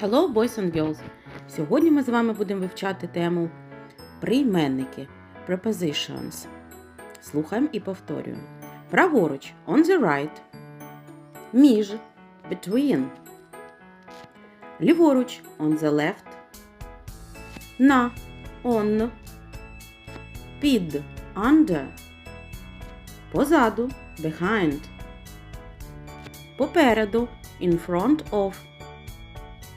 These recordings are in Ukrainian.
Hello, boys and girls! Сьогодні ми з вами будемо вивчати тему прийменники prepositions. Слухаємо і повторюємо. Праворуч on the right. Між between. Ліворуч on the left. На on. Під under. Позаду behind. Попереду in front of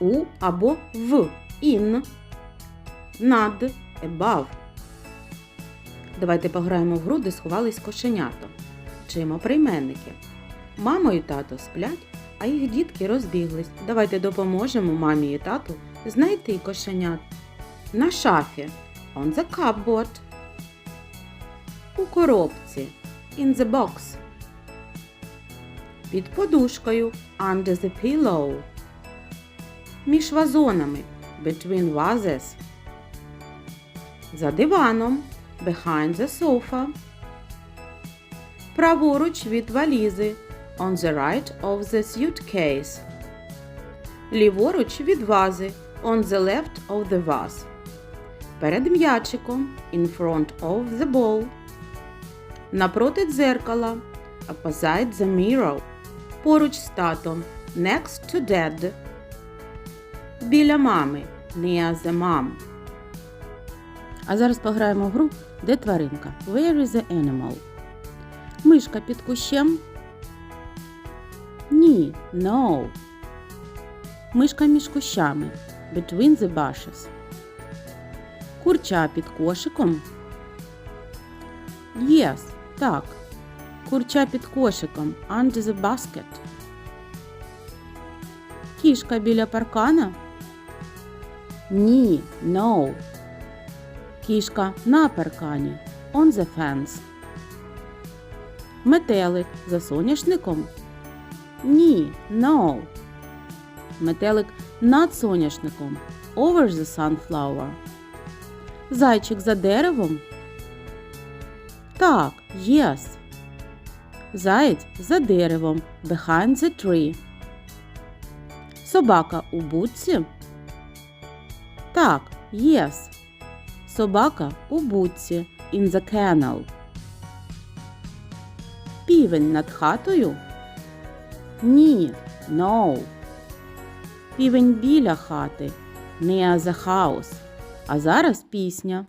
у або в in, над above. Давайте пограємо в гру, де сховались кошенята. Вчимо прийменники. Мама і тато сплять, а їх дітки розбіглись. Давайте допоможемо мамі і тату знайти кошенят. На шафі on the cupboard. У коробці in the box. Під подушкою under the pillow між вазонами between vases. За диваном behind the sofa. Праворуч від валізи on the right of the suitcase. Ліворуч від вази on the left of the vase. Перед м'ячиком in front of the ball. Напроти дзеркала opposite the mirror. Поруч з татом next to dad. Біля мами. Near the mom. А зараз пограємо в гру, де тваринка. Where is the animal? Мишка під кущем? Ні, no. Мишка між кущами. Between the bushes. Курча під кошиком? Yes, так. Курча під кошиком. Under the basket. Кішка біля паркана? Ні, no. Кішка на паркані. On the fence. Метелик за соняшником? Ні, no. Метелик над соняшником. Over the sunflower. Зайчик за деревом? Так, yes. Заєць за деревом. Behind the tree. Собака у будці? Так, yes. Собака у будці. In the kennel. Півень над хатою? Ні, no. Півень біля хати. Near the house. А зараз пісня.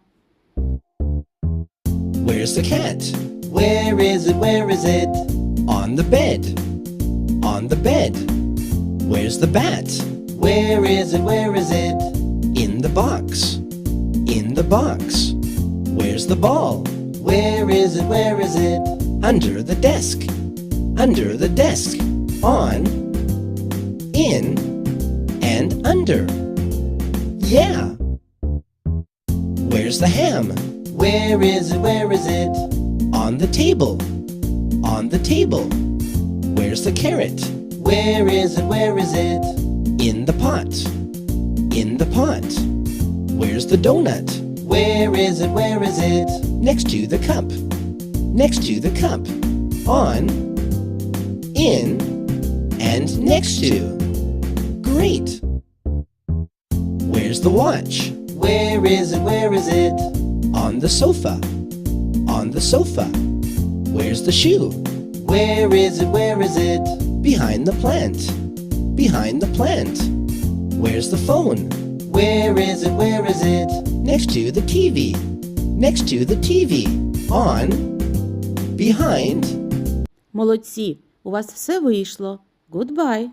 Where's the cat? Where is it? Where is it? On the bed. On the bed. Where's the bat? Where is it? Where is it? In the box. In the box. Where's the ball? Where is it? Where is it? Under the desk. Under the desk. On. In. And under. Yeah. Where's the ham? Where is it? Where is it? On the table. On the table. Where's the carrot? Where is it? Where is it? In the pot. In the pot. Where's the donut? Where is it? Where is it? Next to the cup. Next to the cup. On. In. And next to. Great. Where's the watch? Where is it? Where is it? On the sofa. On the sofa. Where's the shoe? Where is it? Where is it? Behind the plant. Behind the plant. Where's the phone? Where is it? Where is it? Next to the TV. Next to the TV. On. Behind. Молодці! У вас все вийшло. Goodbye!